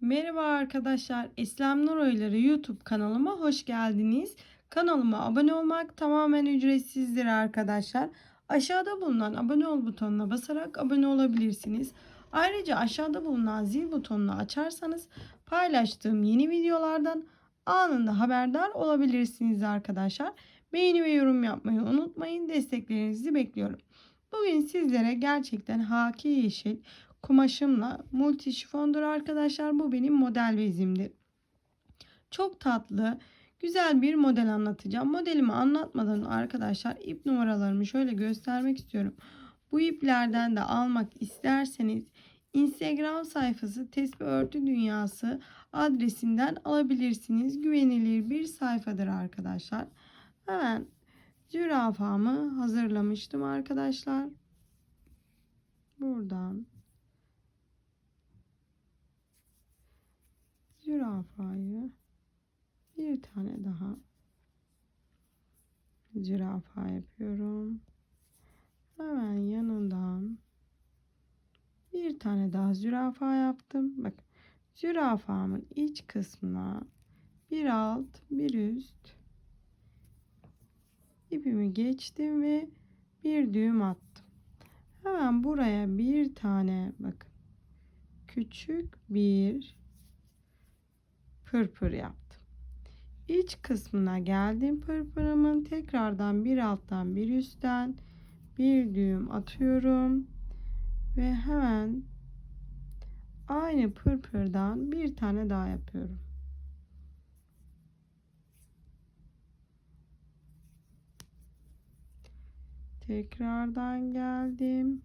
Merhaba arkadaşlar. İslam Nur Oyları YouTube kanalıma hoş geldiniz. Kanalıma abone olmak tamamen ücretsizdir arkadaşlar. Aşağıda bulunan abone ol butonuna basarak abone olabilirsiniz. Ayrıca aşağıda bulunan zil butonunu açarsanız paylaştığım yeni videolardan anında haberdar olabilirsiniz arkadaşlar. Beğeni ve yorum yapmayı unutmayın. Desteklerinizi bekliyorum. Bugün sizlere gerçekten haki yeşil kumaşımla multi şifondur arkadaşlar. Bu benim model bezimdir. Çok tatlı, güzel bir model anlatacağım. Modelimi anlatmadan arkadaşlar ip numaralarımı şöyle göstermek istiyorum. Bu iplerden de almak isterseniz Instagram sayfası Tesbih Örtü Dünyası adresinden alabilirsiniz. Güvenilir bir sayfadır arkadaşlar. Hemen zürafamı hazırlamıştım arkadaşlar. Buradan zürafayı bir tane daha zürafa yapıyorum. Hemen yanından bir tane daha zürafa yaptım. Bak zürafamın iç kısmına bir alt bir üst ipimi geçtim ve bir düğüm attım. Hemen buraya bir tane bakın küçük bir pırpır yaptım. İç kısmına geldim pırpırımın tekrardan bir alttan bir üstten bir düğüm atıyorum ve hemen aynı pırpırdan bir tane daha yapıyorum. Tekrardan geldim.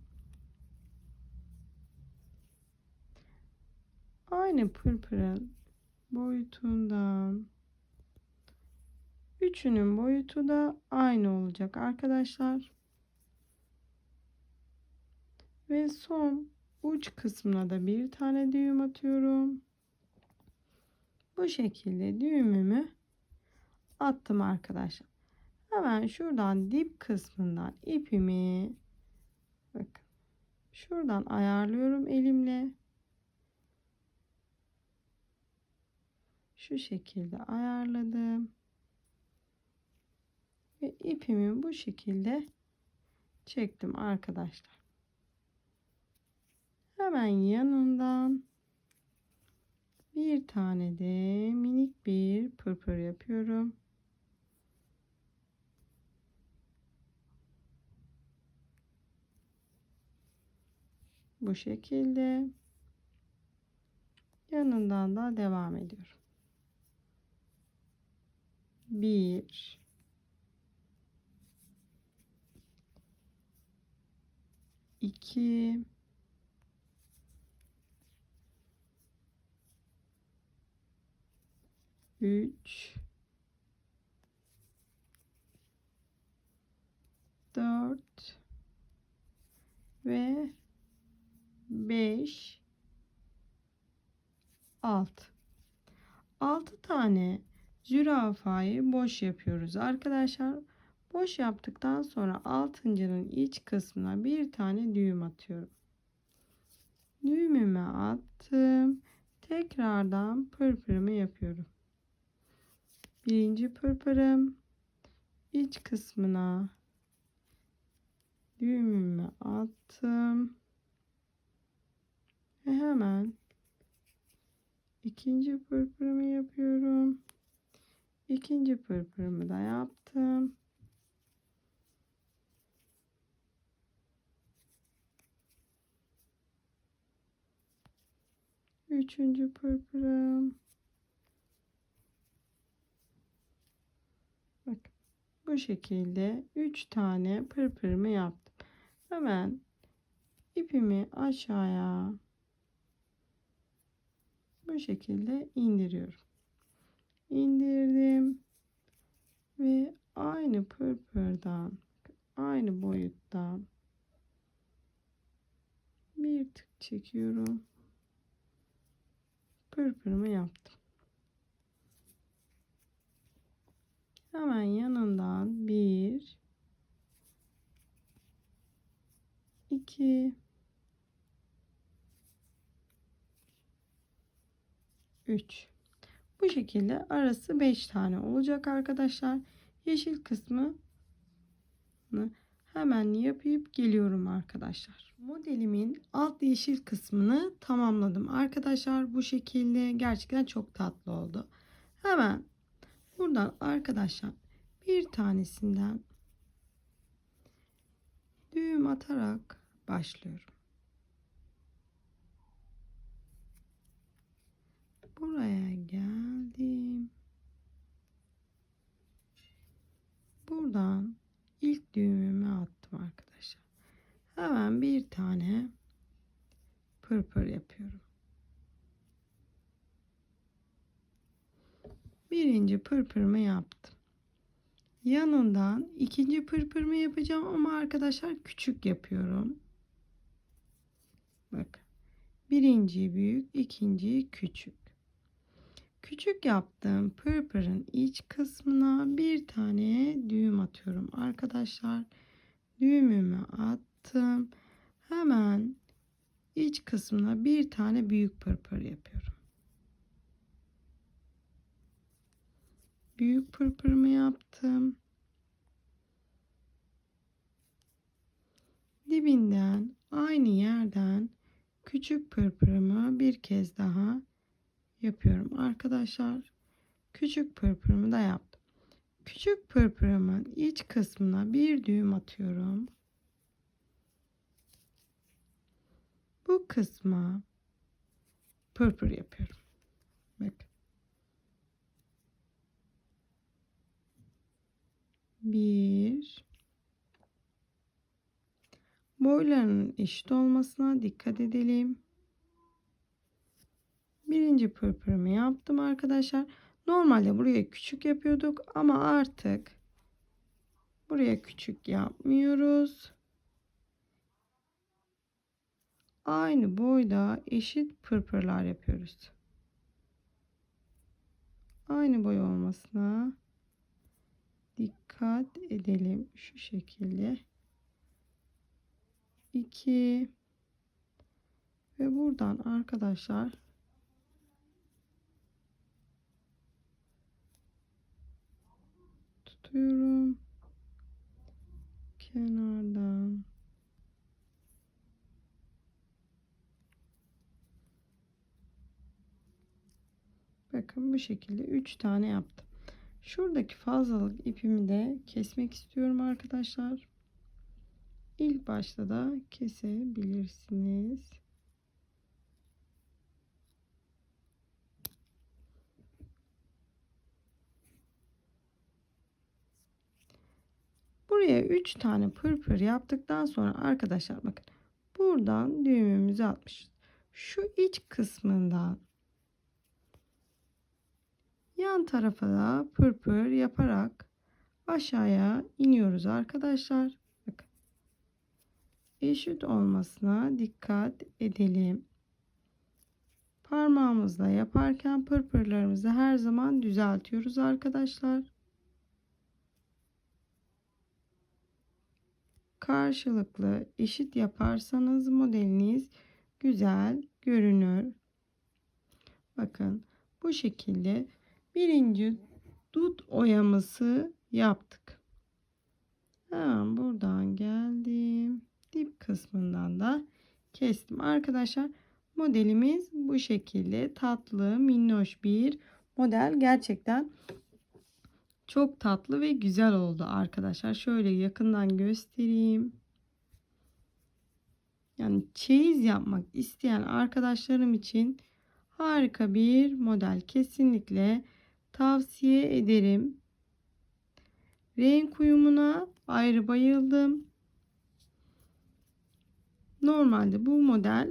Aynı pırpırın boyutundan üçünün boyutu da aynı olacak arkadaşlar. Ve son uç kısmına da bir tane düğüm atıyorum. Bu şekilde düğümümü attım arkadaşlar. Hemen şuradan dip kısmından ipimi bakın şuradan ayarlıyorum elimle. Şu şekilde ayarladım. Ve ipimi bu şekilde çektim arkadaşlar. Hemen yanından bir tane de minik bir pırpır yapıyorum. Bu şekilde yanından da devam ediyorum. Bir. İki. Üç. Dört. Ve 5 6 6 tane zürafayı boş yapıyoruz arkadaşlar. Boş yaptıktan sonra altıncının iç kısmına bir tane düğüm atıyorum. Düğümümü attım. Tekrardan pırpırımı yapıyorum. Birinci pırpırım iç kısmına düğümümü attım. Ve hemen ikinci pırpırımı yapıyorum. İkinci pırpırımı da yaptım. Üçüncü pırpırım. Bak bu şekilde üç tane pırpırımı yaptım. Hemen ipimi aşağıya bu şekilde indiriyorum. İndirdim ve aynı pırpırdan aynı boyuttan bir tık çekiyorum. Pırpırımı yaptım. Hemen yanından bir iki 3. Bu şekilde arası 5 tane olacak arkadaşlar. Yeşil kısmı hemen yapıp geliyorum arkadaşlar. Modelimin alt yeşil kısmını tamamladım. Arkadaşlar bu şekilde gerçekten çok tatlı oldu. Hemen buradan arkadaşlar bir tanesinden düğüm atarak başlıyorum. Buraya geldim. Buradan ilk düğümümü attım arkadaşlar. Hemen bir tane pırpır yapıyorum. Birinci pırpırımı yaptım. Yanından ikinci pırpırımı yapacağım ama arkadaşlar küçük yapıyorum. Bakın. Birinci büyük, ikinci küçük. Küçük yaptığım pırpırın iç kısmına bir tane düğüm atıyorum arkadaşlar. Düğümümü attım. Hemen iç kısmına bir tane büyük pırpır yapıyorum. büyük pırpırımı yaptım. Dibinden aynı yerden küçük pırpırımı bir kez daha yapıyorum. Arkadaşlar küçük pırpırımı da yaptım. Küçük pırpırımın iç kısmına bir düğüm atıyorum. Bu kısma pırpır yapıyorum. Bakın. 1 Boylarının eşit olmasına dikkat edelim. Birinci pırpırımı yaptım arkadaşlar. Normalde buraya küçük yapıyorduk ama artık buraya küçük yapmıyoruz. Aynı boyda eşit pırpırlar yapıyoruz. Aynı boy olmasına dikkat edelim. Şu şekilde. 2 ve buradan arkadaşlar tutuyorum. Kenardan Bakın bu şekilde 3 tane yaptım. Şuradaki fazlalık ipimi de kesmek istiyorum arkadaşlar. İlk başta da kesebilirsiniz. Buraya 3 tane pırpır yaptıktan sonra arkadaşlar bakın buradan düğümümüzü atmışız. Şu iç kısmından yan tarafa da pırpır yaparak aşağıya iniyoruz arkadaşlar. Bakın. Eşit olmasına dikkat edelim. Parmağımızla yaparken pırpırlarımızı her zaman düzeltiyoruz arkadaşlar. karşılıklı eşit yaparsanız modeliniz güzel görünür. Bakın bu şekilde birinci dut oyamızı yaptık. Hemen buradan geldim. Dip kısmından da kestim. Arkadaşlar modelimiz bu şekilde tatlı minnoş bir model. Gerçekten çok tatlı ve güzel oldu arkadaşlar. Şöyle yakından göstereyim. Yani çeyiz yapmak isteyen arkadaşlarım için harika bir model. Kesinlikle tavsiye ederim. Renk uyumuna ayrı bayıldım. Normalde bu model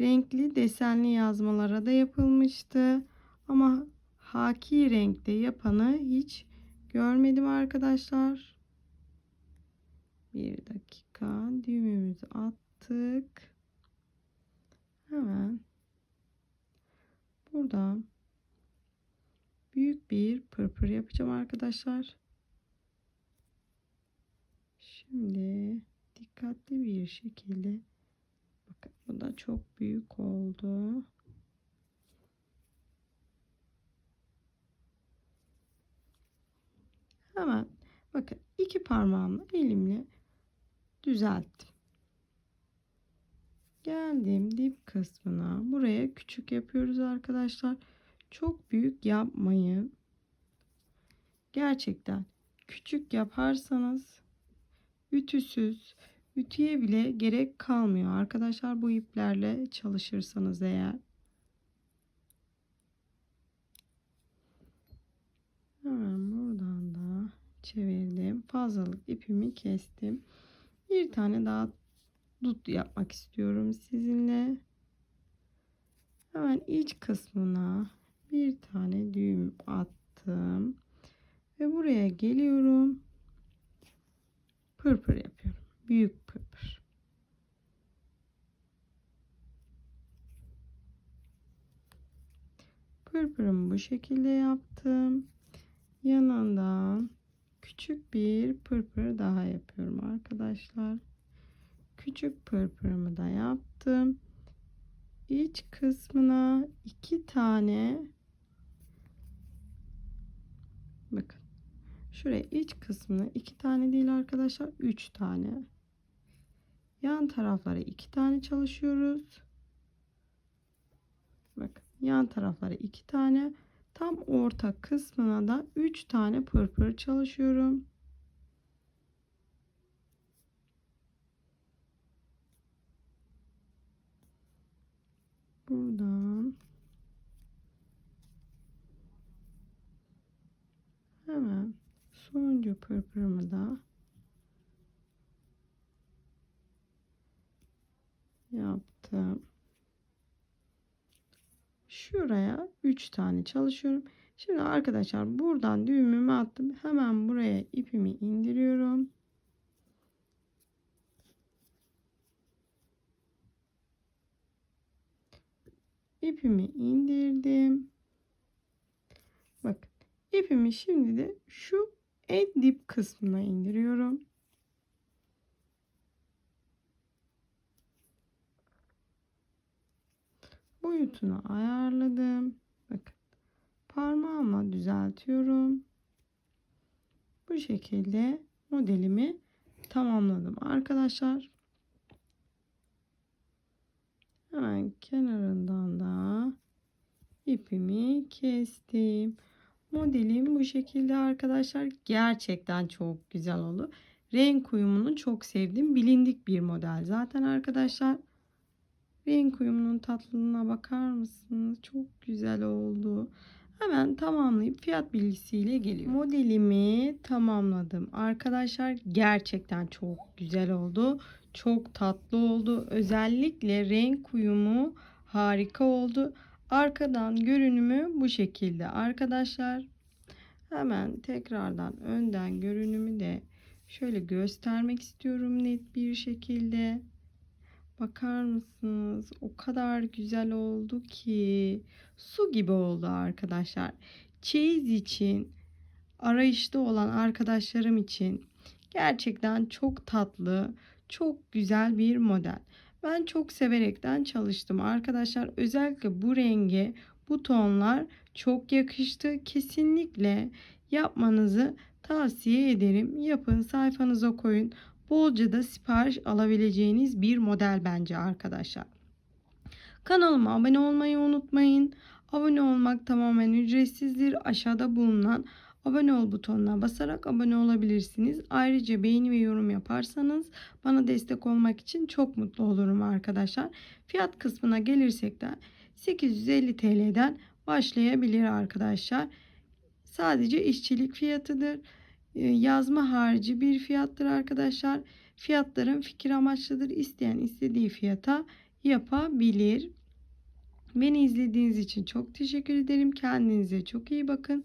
renkli desenli yazmalara da yapılmıştı. Ama haki renkte yapanı hiç görmedim arkadaşlar. Bir dakika düğümümüzü attık. Hemen buradan büyük bir pırpır yapacağım arkadaşlar. Şimdi dikkatli bir şekilde bakın bu da çok büyük oldu. Hemen bakın iki parmağımla elimle düzelttim. Geldim dip kısmına. Buraya küçük yapıyoruz arkadaşlar. Çok büyük yapmayın. Gerçekten küçük yaparsanız ütüsüz, ütüye bile gerek kalmıyor. Arkadaşlar bu iplerle çalışırsanız eğer. Hemen buradan da çevirdim. Fazlalık ipimi kestim. Bir tane daha dut yapmak istiyorum sizinle. Hemen iç kısmına bir tane düğüm attım. Ve buraya geliyorum. Pırpır yapıyorum. Büyük pırpır. Pırpırımı bu şekilde yaptım. Yanından küçük bir pırpır daha yapıyorum arkadaşlar. Küçük pırpırımı da yaptım. İç kısmına iki tane bakın şuraya iç kısmına iki tane değil arkadaşlar üç tane. Yan taraflara iki tane çalışıyoruz. Bakın yan taraflara iki tane. Tam orta kısmına da üç tane pırpır çalışıyorum buradan hemen sonuncu pırpırımı da yaptım. Şuraya 3 tane çalışıyorum. Şimdi arkadaşlar buradan düğümümü attım. Hemen buraya ipimi indiriyorum. ipimi indirdim. Bakın ipimi şimdi de şu en dip kısmına indiriyorum. Boyutunu ayarladım. Bakın parmağımla düzeltiyorum. Bu şekilde modelimi tamamladım arkadaşlar. Hemen kenarından da ipimi kestim. Modelim bu şekilde arkadaşlar. Gerçekten çok güzel oldu. Renk uyumunu çok sevdim. Bilindik bir model zaten arkadaşlar. Renk uyumunun tatlılığına bakar mısınız? Çok güzel oldu. Hemen tamamlayıp fiyat bilgisiyle geliyor. Modelimi tamamladım. Arkadaşlar gerçekten çok güzel oldu. Çok tatlı oldu. Özellikle renk uyumu harika oldu. Arkadan görünümü bu şekilde arkadaşlar. Hemen tekrardan önden görünümü de şöyle göstermek istiyorum net bir şekilde. Bakar mısınız? O kadar güzel oldu ki su gibi oldu arkadaşlar. Çeyiz için arayışta olan arkadaşlarım için gerçekten çok tatlı, çok güzel bir model. Ben çok severekten çalıştım arkadaşlar. Özellikle bu renge, bu tonlar çok yakıştı. Kesinlikle yapmanızı tavsiye ederim. Yapın, sayfanıza koyun. Bolca da sipariş alabileceğiniz bir model bence arkadaşlar. Kanalıma abone olmayı unutmayın. Abone olmak tamamen ücretsizdir. Aşağıda bulunan abone ol butonuna basarak abone olabilirsiniz. Ayrıca beğeni ve yorum yaparsanız bana destek olmak için çok mutlu olurum arkadaşlar. Fiyat kısmına gelirsek de 850 TL'den başlayabilir arkadaşlar. Sadece işçilik fiyatıdır. Ee, yazma harici bir fiyattır arkadaşlar. Fiyatların fikir amaçlıdır. İsteyen istediği fiyata yapabilir. Beni izlediğiniz için çok teşekkür ederim. Kendinize çok iyi bakın.